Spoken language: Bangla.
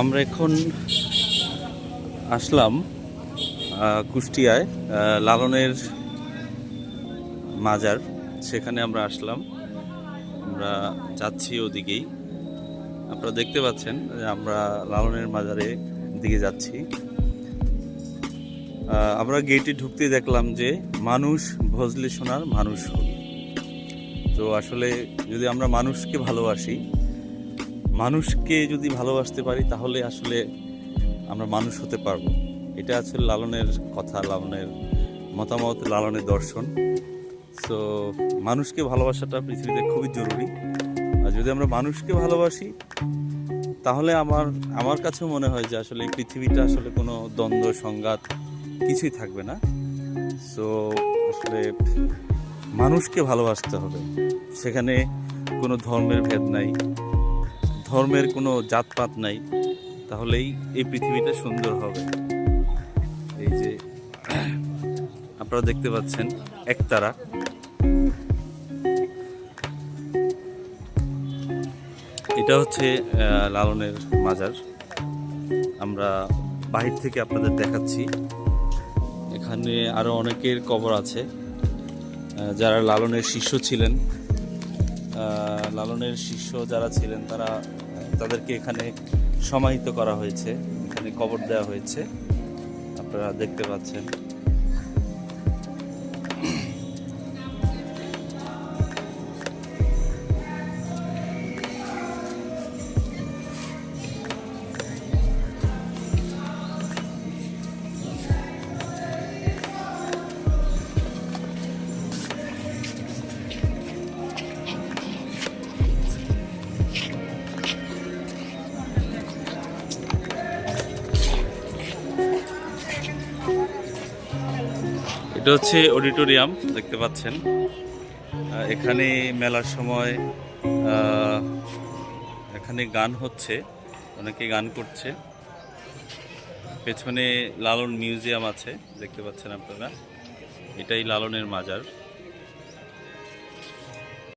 আমরা এখন আসলাম কুষ্টিয়ায় লালনের মাজার। সেখানে আমরা আসলাম। আমরা যাচ্ছি ওদিকেই। আপনারা দেখতে পাচ্ছেন আমরা লালনের মাজারে দিকে যাচ্ছি। আমরা গেটে ঢুকতে দেখলাম যে মানুষ ভজলে সোনার মানুষ হল। তো আসলে যদি আমরা মানুষকে ভালোবাসি, মানুষকে যদি ভালোবাসতে পারি, তাহলে আসলে আমরা মানুষ হতে পারব। এটা আসলে লালনের কথা, লালনের মতামত, লালনের দর্শন। সো মানুষকে ভালোবাসাটা পৃথিবীতে খুবই জরুরি। আর যদি আমরা মানুষকে ভালোবাসি তাহলে আমার আমার কাছে মনে হয় যে আসলে পৃথিবীটা আসলে কোনো দ্বন্দ্ব, সংঘাত কিছুই থাকবে না। সো আসলে মানুষকে ভালোবাসতে হবে। সেখানে কোনো ধর্মের ভেদ নাই, ধর্মের কোনো জাতপাত নাই। তাহলেই এই পৃথিবীটা সুন্দর হবে। এই যে, আপনারা দেখতে পাচ্ছেন, একতারা। এটা হচ্ছে লালনের মাজার। আমরা বাহির থেকে আপনাদের দেখাচ্ছি। এখানে আরও অনেকের কবর আছে যারা লালনের শিষ্য ছিলেন। লালনের শিষ্য যারা ছিলেন, তারা তাদেরকে এখানে সমাহিত করা হয়েছে। এখানে কবর দেওয়া হয়েছে। আপনারা দেখতে পাচ্ছেন। এটা হচ্ছে অডিটোরিয়াম, দেখতে পাচ্ছেন। এখানে মেলার সময় এখানে গান হচ্ছে, অনেকে গান করছে। পেছনে লালন মিউজিয়াম আছে, দেখতে পাচ্ছেন আপনারা। এটাই লালনের মাজার।